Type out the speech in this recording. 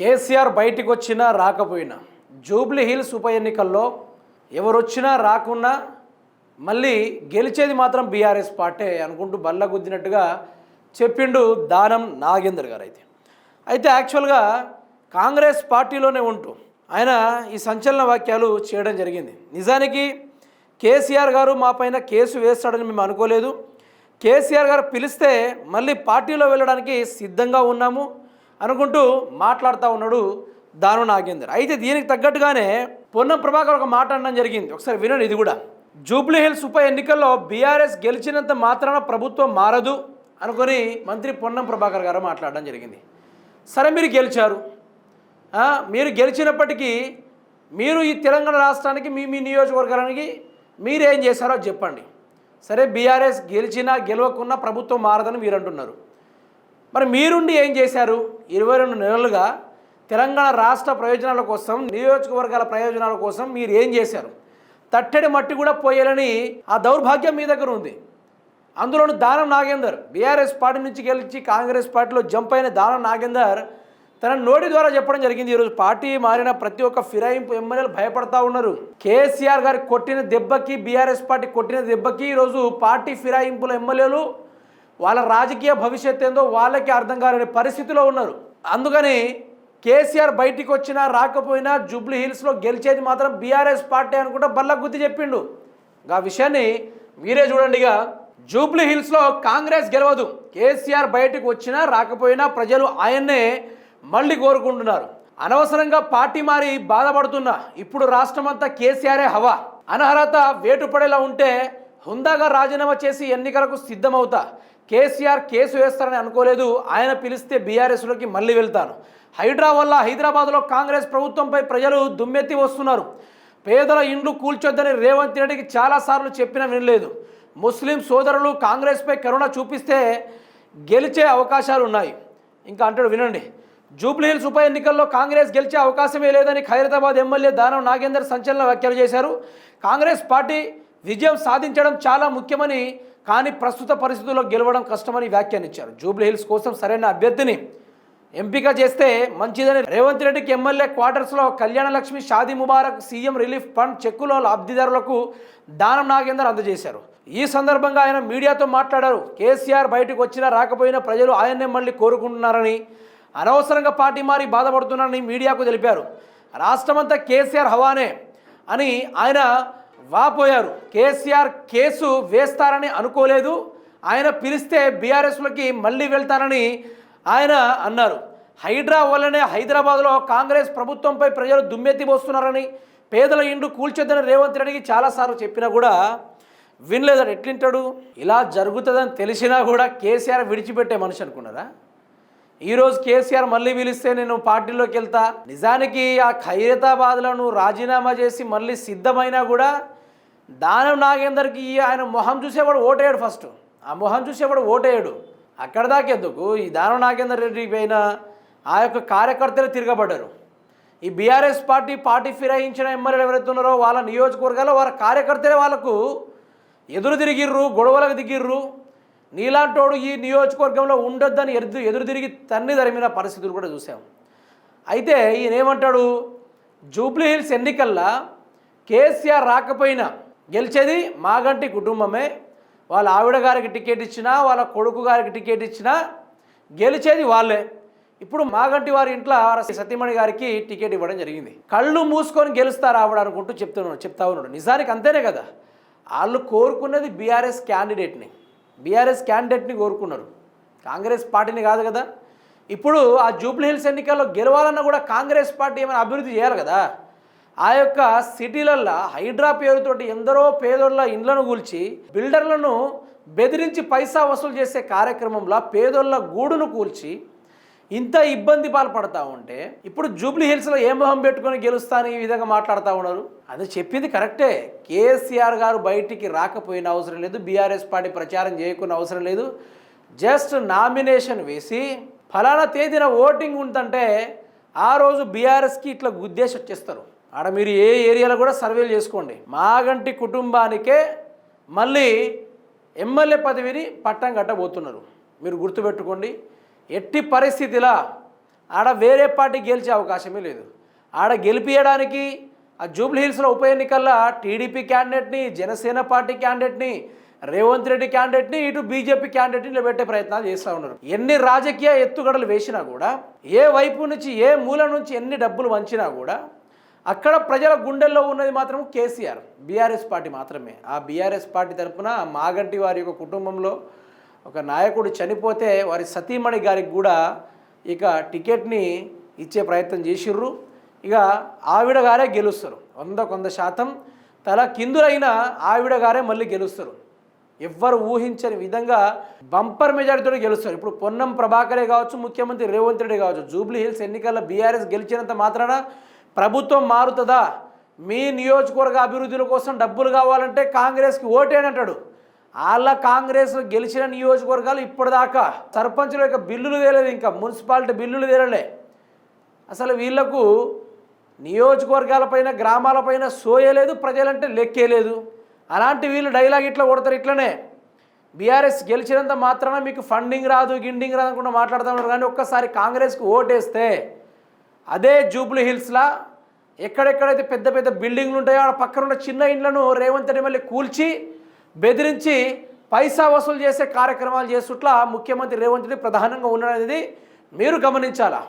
కేసీఆర్ బయటికి వచ్చినా రాకపోయినా జూబ్లీ హిల్స్ ఉప ఎన్నికల్లో ఎవరొచ్చినా రాకున్నా మళ్ళీ గెలిచేది మాత్రం బీఆర్ఎస్ పార్టీ అనుకుంటూ బల్ల గుద్దినట్టుగా చెప్పిండు దానం నాగేందర్ గారు అయితే అయితే యాక్చువల్గా కాంగ్రెస్ పార్టీలోనే ఉంటూ ఆయన ఈ సంచలన వాక్యాలు చేయడం జరిగింది. నిజానికి కేసీఆర్ గారు మా పైన కేసు వేస్తాడని మేము అనుకోలేదు. కేసీఆర్ గారు పిలిస్తే మళ్ళీ పార్టీలో వెళ్ళడానికి సిద్ధంగా ఉన్నాము. అనుకుంటూ మాట్లాడుతూ ఉన్నాడు దాను నాగేందర్. అయితే దీనికి తగ్గట్టుగానే పొన్నం ప్రభాకర్ ఒక మాట అనడం జరిగింది. ఒకసారి వినండి ఇది కూడా. జూబ్లీ హిల్స్ ఉప ఎన్నికల్లో బీఆర్ఎస్ గెలిచినంత మాత్రాన ప్రభుత్వం మారదు అనుకొని మంత్రి పొన్నం ప్రభాకర్ గారు మాట్లాడడం జరిగింది. సరే మీరు గెలిచారు. మీరు గెలిచినప్పటికీ మీరు ఈ తెలంగాణ రాష్ట్రానికి మీ మీ నియోజకవర్గానికి మీరేం చేశారో చెప్పండి. సరే బీఆర్ఎస్ గెలిచినా గెలవకున్నా ప్రభుత్వం మారదని మీరు అంటున్నారు మరి మీరుండి ఏం చేశారు? ఇరవై రెండు నెలలుగా తెలంగాణ రాష్ట్ర ప్రయోజనాల కోసం నియోజకవర్గాల ప్రయోజనాల కోసం మీరు ఏం చేశారు? తట్టెడి మట్టి కూడా పోయాలని ఆ దౌర్భాగ్యం మీ దగ్గర ఉంది. అందులోని దానం నాగేందర్ బీఆర్ఎస్ పార్టీ నుంచి గెలిచి కాంగ్రెస్ పార్టీలో జంప్ అయిన దానం నాగేందర్ తన నోటి ద్వారా చెప్పడం జరిగింది. ఈరోజు పార్టీ మారిన ప్రతి ఒక్క ఫిరాయింపు ఎమ్మెల్యేలు భయపడతా ఉన్నారు. కేసీఆర్ గారి కొట్టిన దెబ్బకి బీఆర్ఎస్ పార్టీ కొట్టిన దెబ్బకి ఈరోజు పార్టీ ఫిరాయింపుల ఎమ్మెల్యేలు వాళ్ళ రాజకీయ భవిష్యత్ ఏందో వాళ్ళకి అర్థం కాలేని పరిస్థితిలో ఉన్నారు. అందుకని కేసీఆర్ బయటికి వచ్చినా రాకపోయినా జూబ్లీ హిల్స్లో గెలిచేది మాత్రం బీఆర్ఎస్ పార్టీ అనుకుంటా బల్ల గుద్ది చెప్పిండు. ఆ విషయాన్ని మీరే చూడండి ఇక. జూబ్లీ హిల్స్లో కాంగ్రెస్ గెలవదు. కేసీఆర్ బయటకు వచ్చినా రాకపోయినా ప్రజలు ఆయన్నే మళ్ళీ కోరుకుంటున్నారు. అనవసరంగా పార్టీ మారి బాధపడుతున్నా. ఇప్పుడు రాష్ట్రమంతా కేసీఆరే హవా. అనర్హత వేటుపడేలా ఉంటే హుందాగా రాజీనామా చేసి ఎన్నికలకు సిద్ధమవుతా. కేసీఆర్ కేసు వేస్తారని అనుకోలేదు. ఆయన పిలిస్తే బీఆర్ఎస్లోకి మళ్ళీ వెళ్తాను. హైడ్రా వల్ల హైదరాబాద్లో కాంగ్రెస్ ప్రభుత్వంపై ప్రజలు దుమ్మెత్తి వస్తున్నారు. పేదల ఇండ్లు కూల్చొద్దని రేవంత్ రెడ్డికి చాలాసార్లు చెప్పినా వినలేదు. ముస్లిం సోదరులు కాంగ్రెస్పై కరుణ చూపిస్తే గెలిచే అవకాశాలు ఉన్నాయి ఇంకా అంటాడు వినండి. జూబ్లీహిల్స్ ఉప ఎన్నికల్లో కాంగ్రెస్ గెలిచే అవకాశమే లేదని ఖైరతాబాద్ ఎమ్మెల్యే దానం నాగేందర్ సంచలన వ్యాఖ్యలు చేశారు. కాంగ్రెస్ పార్టీ విజయం సాధించడం చాలా ముఖ్యమని కానీ ప్రస్తుత పరిస్థితుల్లో గెలవడం కష్టమని వ్యాఖ్యానించారు జూబ్లీహిల్స్ కోసం సరైన అభ్యర్థిని ఎంపిక చేస్తే మంచిదని రేవంత్ రెడ్డికి ఎమ్మెల్యే క్వార్టర్స్లో Kalyana Lakshmi Shaadi Mubarak CM relief fund చెక్కులో లబ్ధిదారులకు దానం నాగేందర్ అందజేశారు. ఈ సందర్భంగా ఆయన మీడియాతో మాట్లాడారు. కేసీఆర్ బయటకు వచ్చినా రాకపోయినా ప్రజలు ఆయన్నే మళ్ళీ కోరుకుంటున్నారని అనవసరంగా పార్టీ మారి బాధపడుతున్నారని మీడియాకు తెలిపారు. రాష్ట్రమంతా కేసీఆర్ హవానే అని ఆయన వాపోయారు కేసీఆర్ కేసు వేస్తారని అనుకోలేదు. ఆయన పిలిస్తే బీఆర్ఎస్లోకి మళ్ళీ వెళ్తారని ఆయన అన్నారు. హైడ్రా వల్లనే హైదరాబాద్లో కాంగ్రెస్ ప్రభుత్వంపై ప్రజలు దుమ్మెత్తి పోస్తున్నారని పేదల ఇండ్లు కూల్చొద్దని రేవంత్ రెడ్డికి చాలాసార్లు చెప్పినా కూడా వినలేదని ఎట్లింటాడు? ఇలా జరుగుతుందని తెలిసినా కూడా కేసీఆర్ విడిచిపెట్టే మనిషి అనుకున్నారా? ఈరోజు కేసీఆర్ మళ్ళీ పిలిస్తే నేను పార్టీలోకి వెళ్తా. నిజానికి ఆ ఖైరతాబాద్లో నువ్వు రాజీనామా చేసి మళ్ళీ సిద్ధమైనా కూడా దానం నాగేందర్కి ఆయన మొహం చూసేవాడు ఓటేయడు ఫస్ట్. ఆ మొహం చూసేవాడు ఓటేయడు. అక్కడ దాకెందుకు ఈ దానం నాగేందర్ రెడ్డి పైన ఆ యొక్క కార్యకర్తలు తిరగబడ్డారు. ఈ బీఆర్ఎస్ పార్టీ పార్టీ ఫిరాయించిన ఎమ్మెల్యేలు ఎవరైతే ఉన్నారో వాళ్ళ నియోజకవర్గాల్లో వాళ్ళ కార్యకర్తలే వాళ్ళకు ఎదురు తిరిగిర్రు గొడవలకు దిగిర్రు. నీలాంటోడు ఈ నియోజకవర్గంలో ఉండొద్దని ఎదురు ఎదురు తిరిగి తన్ని తరిమిన పరిస్థితులు కూడా చూసాం. అయితే ఈయన ఏమంటాడు? జూబ్లీహిల్స్ ఎన్నికల్లో కేసీఆర్ రాకపోయినా గెలిచేది మాగంటి కుటుంబమే. వాళ్ళ ఆవిడ గారికి టికెట్ ఇచ్చినా వాళ్ళ కొడుకు గారికి టికెట్ ఇచ్చినా గెలిచేది వాళ్ళే. ఇప్పుడు మాగంటి వారి ఇంట్లో సతీమణి గారికి టికెట్ ఇవ్వడం జరిగింది. కళ్ళు మూసుకొని గెలుస్తారు ఆవిడ అనుకుంటూ చెప్తున్నాడు చెప్తా ఉన్నాడు. నిజానికి అంతేనే కదా. వాళ్ళు కోరుకున్నది బీఆర్ఎస్ క్యాండిడేట్ని. బీఆర్ఎస్ క్యాండిడేట్ని కోరుకున్నారు. కాంగ్రెస్ పార్టీని కాదు కదా. ఇప్పుడు ఆ జూబ్లీ హిల్స్ ఎన్నికల్లో గెలవాలన్నా కూడా కాంగ్రెస్ పార్టీ ఏమైనా అభివృద్ధి చేయాలి కదా. ఆ యొక్క సిటీలల్లో హైడ్రా పేరుతోటి ఎందరో పేదోళ్ళ ఇండ్లను కూల్చి బిల్డర్లను బెదిరించి పైసా వసూలు చేసే కార్యక్రమంలో పేదోళ్ళ గూడును కూల్చి ఇంత ఇబ్బంది పాల్పడతా ఉంటే ఇప్పుడు జూబ్లీ హిల్స్లో ఏ మొహం పెట్టుకొని గెలుస్తాను ఈ విధంగా మాట్లాడుతూ ఉన్నారు? అది చెప్పింది కరెక్టే. కేసీఆర్ గారు బయటికి రాకపోయిన అవసరం లేదు. బీఆర్ఎస్ పార్టీ ప్రచారం చేయకున్న అవసరం లేదు. జస్ట్ నామినేషన్ వేసి ఫలానా తేదీన ఓటింగ్ ఉందంటే ఆ రోజు బీఆర్ఎస్కి ఇట్లా గుద్దేసి వచ్చేస్తారు. ఆడ మీరు ఏ ఏరియాలో కూడా సర్వేలు చేసుకోండి. మాగంటి కుటుంబానికే మళ్ళీ ఎమ్మెల్యే పదవిని పట్టం కట్టబోతున్నారు. మీరు గుర్తుపెట్టుకోండి. ఎట్టి పరిస్థితిలా ఆడ వేరే పార్టీ గెలిచే అవకాశమే లేదు. ఆడ గెలిపించడానికి ఆ జూబ్లీహిల్స్లో ఉప ఎన్నికల్లో టీడీపీ క్యాండిడేట్ని జనసేన పార్టీ క్యాండిడేట్ని రేవంత్ రెడ్డి క్యాండిడేట్ని ఇటు బీజేపీ క్యాండిడేట్ని నిలబెట్టే ప్రయత్నాలు చేస్తూ ఉన్నారు. ఎన్ని రాజకీయ ఎత్తుగడలు వేసినా కూడా ఏ వైపు నుంచి ఏ మూల నుంచి ఎన్ని డబ్బులు వంచినా కూడా అక్కడ ప్రజల గుండెల్లో ఉన్నది మాత్రం కేసీఆర్. బీఆర్ఎస్ పార్టీ మాత్రమే. ఆ బీఆర్ఎస్ పార్టీ తరఫున మాగంటి వారి యొక్క కుటుంబంలో ఒక నాయకుడు చనిపోతే వారి సతీమణి గారికి కూడా ఇక టికెట్ని ఇచ్చే ప్రయత్నం చేసిర్రు. ఇక ఆవిడ గారే గెలుస్తారు. వంద కొంద శాతం తల కిందులైన ఆవిడ గారే మళ్ళీ గెలుస్తారు. ఎవ్వరు ఊహించని విధంగా బంపర్ మెజారిటీతో గెలుస్తారు. ఇప్పుడు పొన్నం ప్రభాకరే కావచ్చు ముఖ్యమంత్రి రేవంత్ రెడ్డి కావచ్చు జూబ్లీ హిల్స్ ఎన్నికల్లో బీఆర్ఎస్ గెలిచినంత మాత్రాన ప్రభుత్వం మారుతుందా? మీ నియోజకవర్గ అభివృద్ధుల కోసం డబ్బులు కావాలంటే కాంగ్రెస్కి ఓటేనంటాడు వాళ్ళ కాంగ్రెస్ గెలిచిన నియోజకవర్గాలు ఇప్పటిదాకా సర్పంచుల యొక్క బిల్లులు వేయలేదు ఇంకా మున్సిపాలిటీ బిల్లులు తేలలే అసలు వీళ్ళకు నియోజకవర్గాలపైన గ్రామాలపైన సోయలేదు ప్రజలంటే లెక్కే లేదు. అలాంటి వీళ్ళు డైలాగ్ ఇట్లా కొడతారు ఇట్లనే. బీఆర్ఎస్ గెలిచినంత మాత్రాన మీకు ఫండింగ్ రాదు గిండింగ్ రాదు అనుకుంటా మాట్లాడుతున్నారు కానీ ఒక్కసారి కాంగ్రెస్కి ఓటేస్తే అదే జూబ్లీ హిల్స్లా ఎక్కడెక్కడైతే పెద్ద పెద్ద బిల్డింగ్లు ఉంటాయో ఆ పక్కన ఉన్న చిన్న ఇండ్లను రేవంత్ రెడ్డి మళ్ళీ కూల్చి బెదిరించి పైసా వసూలు చేసే కార్యక్రమాలు చేస్తుట్లా ముఖ్యమంత్రి రేవంత్ రెడ్డి ప్రధానంగా ఉన్నాడనేది మీరు గమనించాలా?